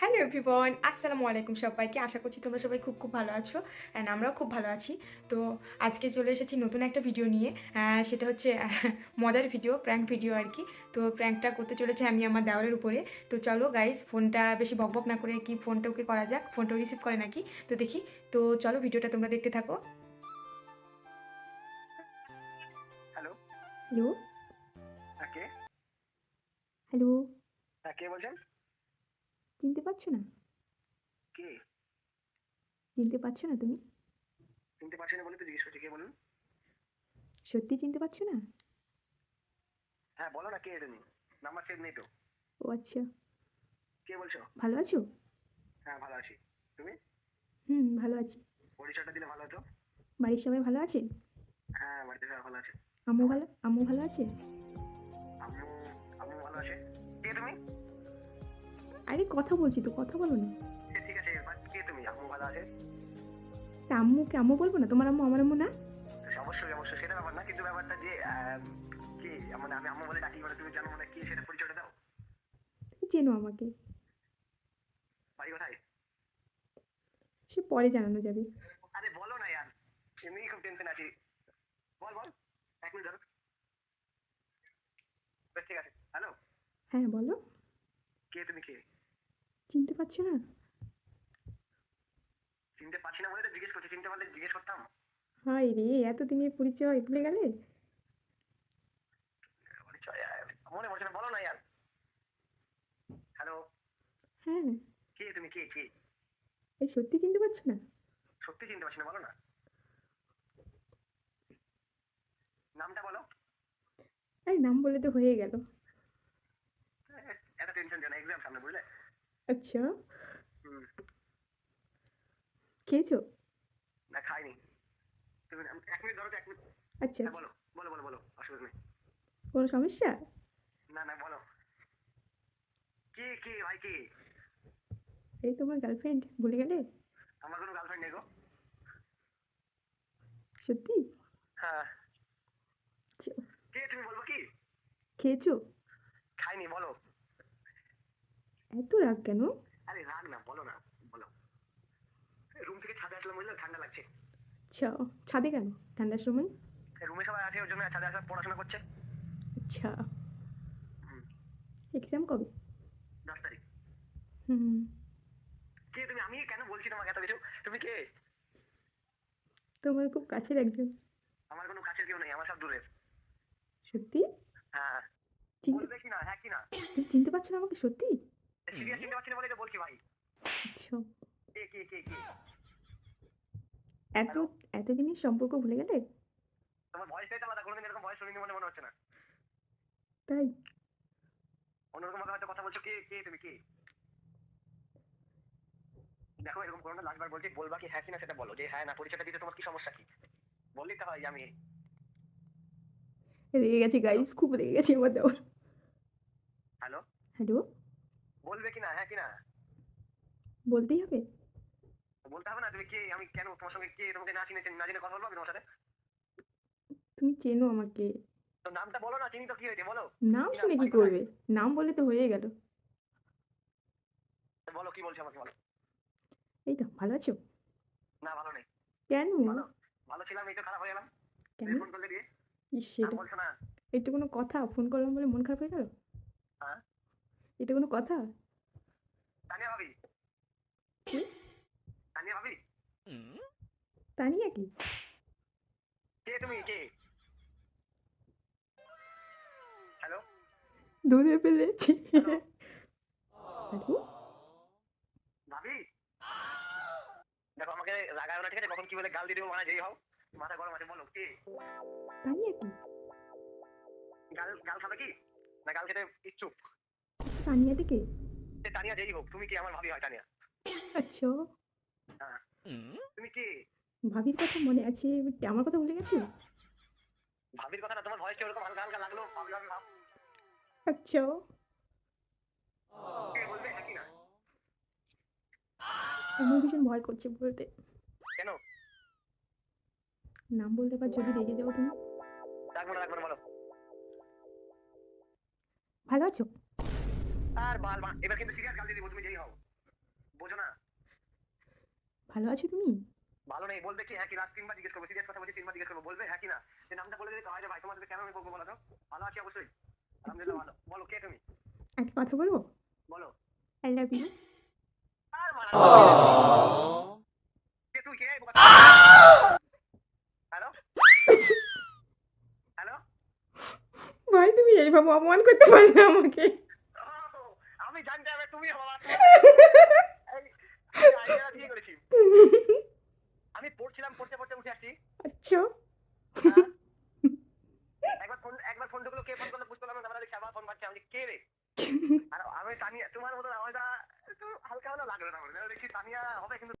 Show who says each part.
Speaker 1: Hello everyone আসসালামু আলাইকুম সবাইকে। আশা করছি তোমরা সবাই খুব খুব ভালো আছো অ্যান্ড আমরাও খুব ভালো আছি। তো আজকে চলে এসেছি নতুন একটা ভিডিও নিয়ে। সেটা হচ্ছে মজার ভিডিও প্র্যাঙ্ক ভিডিও আর কি। তো প্র্যাঙ্কটা করতে চলেছে আমি আমার দেওয়ালের উপরে। তো চলো গাইজ ফোনটা বেশি বকবক না করে কি ফোনটা ওকে করা যাক? ফোনটা রিসিভ করে নাকি? তো দেখি। তো চলো ভিডিওটা তোমরা দেখতে থাকো।
Speaker 2: হ্যালো
Speaker 1: হ্যালো
Speaker 2: হ্যাঁ
Speaker 1: হ্যালো
Speaker 2: হ্যাঁ কে বলছেন?
Speaker 1: চিনতে পারছ না?
Speaker 2: কে?
Speaker 1: চিনতে পারছ না তুমি?
Speaker 2: চিনতে পারছি না বলে তো জিজ্ঞেস করছি কে বলুন?
Speaker 1: সত্যি চিনতে পারছ না?
Speaker 2: হ্যাঁ বলো না কে তুমি? নাম্বার সেভ নেই তো।
Speaker 1: ও আচ্ছা।
Speaker 2: কে বলছো?
Speaker 1: ভালো আছো?
Speaker 2: হ্যাঁ ভালো আছি। তুমি?
Speaker 1: হুম ভালো আছি।
Speaker 2: পরিচয়টা দিলে ভালো হতো?
Speaker 1: বাড়ির সবাই ভালো আছে?
Speaker 2: হ্যাঁ বাড়িতে সবাই ভালো আছে।
Speaker 1: আম্মু ভালো আম্মু ভালো আছে? আরে কথা বলছি তো কথা বলো না।
Speaker 2: সে ঠিক আছে এবার কে তুমি? আম্মু ভালো আছে?
Speaker 1: তা আম্মুকে আম্মু বলব না? তোমার আম্মু আমার আম্মু না?
Speaker 2: সে অবশ্যই অবশ্যই সেটা ব্যাপার না কিন্তু ব্যাপারটা যে কে মানে আমি আম্মু বলে ডাকি মানে তুমি জানো মানে কে সেটা পরিচয়টা দাও।
Speaker 1: তুমি চেনো আমাকে।
Speaker 2: বাড়ি কোথায়?
Speaker 1: সে পরে জানানো যাবে।
Speaker 2: আরে বলো না ইয়ার এমনি খুব টেনশন আছি। বল বল এক মিনিট ধরো। ঠিক আছে হ্যালো
Speaker 1: হ্যাঁ বলো।
Speaker 2: কে তুমি কে?
Speaker 1: চিনতে পারছ না।
Speaker 2: চিনতে পারছি না বলে তো জিজ্ঞেস করছি চিনতে পারলে জিজ্ঞেস করতাম।
Speaker 1: হাই রে এতদিনের পরিচয় ভুলে গেলে?
Speaker 2: পরিচয়, মনে পড়ছে না বলো না ইয়ার। হ্যালো
Speaker 1: হ্যাঁ।
Speaker 2: কে তুমি কে কে?
Speaker 1: এই সত্যি চিনতে পারছ না?
Speaker 2: সত্যি চিনতে পারছি না বলো না। নামটা বলো।
Speaker 1: আরে নাম বলে তো হয়ে গেল।
Speaker 2: এত টেনশন যেন এক্সাম সামনে বুঝলে?
Speaker 1: আচ্ছা। খেয়েছো?
Speaker 2: না খাইনি। এক মিনিট ধরো এক মিনিট।
Speaker 1: আচ্ছা
Speaker 2: হ্যাঁ
Speaker 1: আচ্ছা।
Speaker 2: বলো বলো বলো বলো অসুবিধা নেই।
Speaker 1: কোনো সমস্যা?
Speaker 2: না না বলো। কে কে ভাই কে?
Speaker 1: এই তোমার গার্লফ্রেন্ড ভুলে গেলে?
Speaker 2: আমার কোনো গার্লফ্রেন্ড নেই গো।
Speaker 1: সত্যি?
Speaker 2: হ্যাঁ।
Speaker 1: আচ্ছা,
Speaker 2: কে তুমি বলব কি?
Speaker 1: খেয়েছো?
Speaker 2: খাইনি বলো।
Speaker 1: এত রাগ কেন?
Speaker 2: আরে রাগ না বলো না বলো। রুম থেকে ছাদে আসলাম বুঝলে ঠান্ডা লাগছে।
Speaker 1: আচ্ছা ছাদে কেন? ঠান্ডার সময়?
Speaker 2: রুমে সবাই আছে ওর জন্য ছাদে আসা পড়াশোনা করছে।
Speaker 1: আচ্ছা। এক্সাম কবে?
Speaker 2: দশ তারিখ।
Speaker 1: হুম।
Speaker 2: কে তুমি? আমি কেন বলছি তোমাকে এত কিছু? তুমি কে?
Speaker 1: তোমার খুব কাছের একজন।
Speaker 2: আমার কোনো কাছের কেউ নেই আমার সব দূরের।
Speaker 1: সত্যি?
Speaker 2: হ্যাঁ।
Speaker 1: চিনতে
Speaker 2: কি না হ্যাঁ কি না
Speaker 1: তুমি চিনতে পারছ না আমাকে সত্যি?
Speaker 2: সিরিয়াস চিনতে পারছি না বলেই তো বলছি ভাই।
Speaker 1: আচ্ছা।
Speaker 2: কে কে কে কে?
Speaker 1: এত এতদিনের সম্পর্ক ভুলে গেলে?
Speaker 2: তোমার ভয়েসটাই তো আলাদা কোনোদিন এরকম ভয়েস শুনিনি বলে মনে হচ্ছে না।
Speaker 1: তাই?
Speaker 2: অন্যরকম ভাবে হয়তো কথা বলছো। কে কে তুমি কে? দেখো এরকম করোনা লাস্টবার বলছি বলবা কি হ্যাঁ কি না সেটা বলো। যে হ্যাঁ না পরিচয়টা দিতে তোমার কি সমস্যা কি? বললেই তো হয় আমি
Speaker 1: রেগে গেছে গাইস খুব রেগে গেছে আমার দেওয়ার।
Speaker 2: হ্যালো
Speaker 1: হ্যালো
Speaker 2: বলবে কি না হ্যাঁ কি না
Speaker 1: বলতেই হবে।
Speaker 2: বলতে হবে না তুমি কে? আমি কেন তোমার সঙ্গে কে তোমাকে না চিনে না জেনে কথা বলব আমি তোমার সাথে?
Speaker 1: তুমি চেনো আমাকে।
Speaker 2: তো নামটা বলো না চিনি তো কি হয়েছে? বলো।
Speaker 1: নাম শুনে কি করবে? নাম বলে তো হয়ে গেল।
Speaker 2: বলো কি বলছো আমাকে বলো।
Speaker 1: এই তো ভালো আছো?
Speaker 2: না ভালো নেই।
Speaker 1: কেন?
Speaker 2: ভালো ভালো ছিলাম এই তো খারাপ হয়ে গেলাম।
Speaker 1: কেন?
Speaker 2: ফোন করলে দিয়ে।
Speaker 1: ইস এটা
Speaker 2: বলছো না।
Speaker 1: এটা কোনো কথা ফোন করলাম বলে মন খারাপ হয়ে গেল?
Speaker 2: হ্যাঁ।
Speaker 1: এটা কোনো কথা?
Speaker 2: তানিয়া ভাবি।
Speaker 1: কি? কি?
Speaker 2: কে তুমি? কে? হ্যালো
Speaker 1: ধরে ফেলেছি।
Speaker 2: ভাবি? দেখো আমাকে রাগায় না ঠিক আছে? কখন কি বলে গাল দিয়ে দেবো মানে যেই হও মাথা গরম আছে বলো কে?
Speaker 1: তানিয়া কি?
Speaker 2: গাল গাল খাবে কি? না গাল খেতে ইচ্ছুক?
Speaker 1: তানিয়াতে কে
Speaker 2: সে তানিয়া যেই হোক তুমি কি আমার ভাবি হয় তানিয়া?
Speaker 1: আচ্ছা।
Speaker 2: হ্যাঁ। তুমি কে?
Speaker 1: ভাবির কথা মনে আছে আমার কথা ভুলে গেছো?
Speaker 2: ভাবির কথা না তোমার ভয়েসটা ওরকম হালকা হালকা লাগল ভাবি ভাবি ভাব।
Speaker 1: আচ্ছা।
Speaker 2: বলবে হ্যাঁ কি না?
Speaker 1: আমার ভীষণ ভয় করছে বলতে।
Speaker 2: কেন?
Speaker 1: নাম বলতে পার যদি রেগে যাও তুমি?
Speaker 2: রাখব না রাখব না বলো।
Speaker 1: ভালো আছো?
Speaker 2: এবার কিন্তু সিরিয়াস গাল দিয়ে দিবো তুমি যেই হও। বোঝো না?
Speaker 1: ভালো আছো তুমি?
Speaker 2: ভালো নেই বলবে কি হ্যাঁ কি রাত তিনবার জিজ্ঞেস করব সিরিয়াস কথা বলছি তিনবার জিজ্ঞেস করব বলবে? হ্যাঁ কি না? যে নামটা বলে দিলে তো ভাই তোমাদেরকে কেন আমি বলব বলো তো? ভালো আছি অবশ্যই। আলহামদুলিল্লাহ ভালো। বলো কে তুমি?
Speaker 1: একটা কথা বলব?
Speaker 2: বলো।
Speaker 1: আই লাভ ইউ
Speaker 2: আর মারা তুই কে হ্যালো? হ্যালো?
Speaker 1: ভাই তুমি এইভাবে অপমান করতে পারলে আমাকে।
Speaker 2: আমি জানতে হবে তুমি বাবা আমি করেছি পড়ছিলাম পড়তে পড়তে উঠে আসি
Speaker 1: আচ্ছা।
Speaker 2: হ্যাঁ। একবার ফোন একবার ফোন ঢুকলো কে ফোন করল বুঝতে পারলাম দেখছি আবার ফোন পাচ্ছে আমি কে রে? আর আমি তানিয়া তোমার মতো আওয়াজটা একটু হালকা হলো লাগল না দেখি তানিয়া হবে কিন্তু